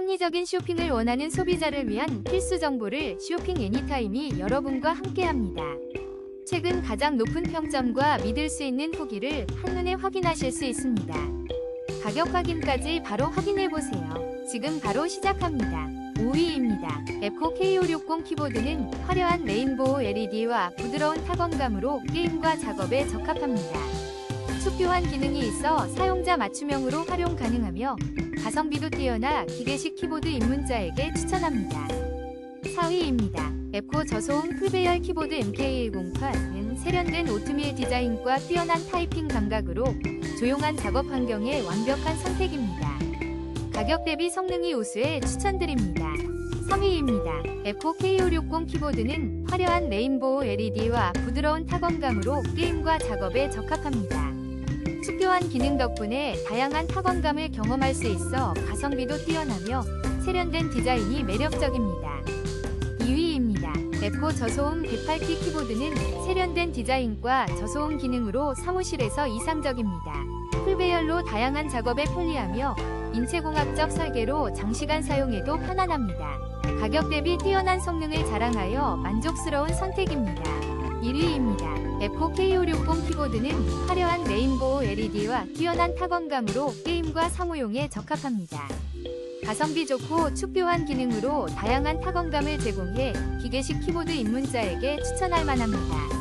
합리적인 쇼핑을 원하는 소비자를 위한 필수 정보를 쇼핑 애니타임이 여러분과 함께합니다. 최근 가장 높은 평점과 믿을 수 있는 후기를 한눈에 확인하실 수 있습니다. 가격 확인까지 바로 확인해 보세요. 지금 바로 시작합니다. 5위입니다. 에코 K560 키보드는 화려한 레인보우 LED와 부드러운 타건감으로 게임과 작업에 적합합니다. 축교한 기능이 있어 사용자 맞춤형으로 활용 가능하며 가성비도 뛰어나 기계식 키보드 입문자에게 추천합니다. 4위입니다. 에코 저소음 풀배열 키보드 MK108은 세련된 오트밀 디자인과 뛰어난 타이핑 감각으로 조용한 작업 환경에 완벽한 선택입니다. 가격 대비 성능이 우수해 추천드립니다. 3위입니다. 에코 K560 키보드는 화려한 레인보우 LED와 부드러운 타건감으로 게임과 작업에 적합합니다. 축교한 기능 덕분에 다양한 타건감을 경험할 수 있어 가성비도 뛰어나며 세련된 디자인이 매력적입니다. 2위입니다. 에코 저소음 108키 키보드는 세련된 디자인과 저소음 기능으로 사무실에서 이상적입니다. 풀배열로 다양한 작업에 편리하며 인체공학적 설계로 장시간 사용해도 편안합니다. 가격 대비 뛰어난 성능을 자랑하여 만족스러운 선택입니다. 1위입니다. 에코 K560 키보드는 화려한 레인보우 LED와 뛰어난 타건감으로 게임과 사무용에 적합합니다. 가성비 좋고 축교한 기능으로 다양한 타건감을 제공해 기계식 키보드 입문자에게 추천할 만합니다.